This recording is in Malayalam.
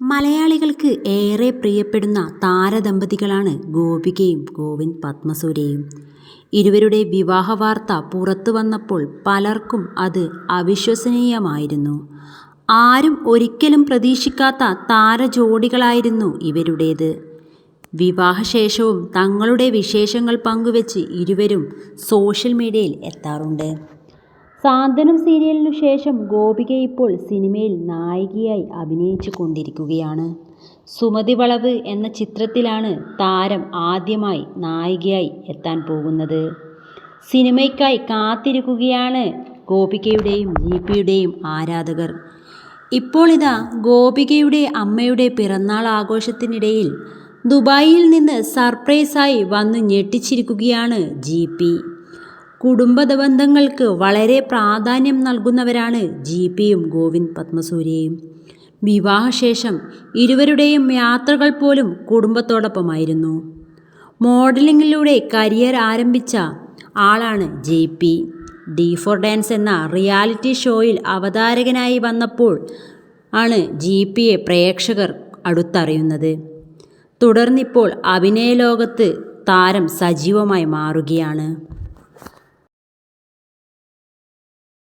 മലയാളികൾക്ക് ഏറെ പ്രിയപ്പെടുന്ന താരദമ്പതികളാണ് ഗോപികയും ഗോവിന്ദ് പത്മസൂര്യയും. ഇരുവരുടെ വിവാഹ വാർത്ത പുറത്തു വന്നപ്പോൾ പലർക്കും അത് അവിശ്വസനീയമായിരുന്നു. ആരും ഒരിക്കലും പ്രതീക്ഷിക്കാത്ത താരജോഡികളായിരുന്നു ഇവരുടേത്. വിവാഹശേഷവും തങ്ങളുടെ വിശേഷങ്ങൾ പങ്കുവെച്ച് ഇരുവരും സോഷ്യൽ മീഡിയയിൽ എത്താറുണ്ട്. സാന്ത്വനം സീരിയലിനു ശേഷം ഗോപിക ഇപ്പോൾ സിനിമയിൽ നായികയായി അഭിനയിച്ചു കൊണ്ടിരിക്കുകയാണ്. സുമതി വളവ് എന്ന ചിത്രത്തിലാണ് താരം ആദ്യമായി നായികയായി എത്താൻ പോകുന്നത്. സിനിമയ്ക്കായി കാത്തിരിക്കുകയാണ് ഗോപികയുടെയും ജിപിയുടെയും ആരാധകർ. ഇപ്പോൾ ഇതാ ഗോപികയുടെ അമ്മയുടെ പിറന്നാൾ ആഘോഷത്തിനിടയിൽ ദുബായിൽ നിന്ന് സർപ്രൈസായി വന്നു ഞെട്ടിച്ചിരിക്കുകയാണ് ജി കുടുംബ ബന്ധങ്ങൾക്ക് വളരെ പ്രാധാന്യം നൽകുന്നവരാണ് ജി പിയും ഗോവിന്ദ് പത്മസൂര്യയും. വിവാഹശേഷം ഇരുവരുടെയും യാത്രകൾ പോലും കുടുംബത്തോടൊപ്പമായിരുന്നു. മോഡലിങ്ങിലൂടെ കരിയർ ആരംഭിച്ച ആളാണ് J P. D four dance എന്ന റിയാലിറ്റി ഷോയിൽ അവതാരകനായി വന്നപ്പോൾ ആണ് ജി പിയെ പ്രേക്ഷകർ അടുത്തറിയുന്നത്. തുടർന്നിപ്പോൾ അഭിനയ ലോകത്ത് താരം സജീവമായി മാറുകയാണ്.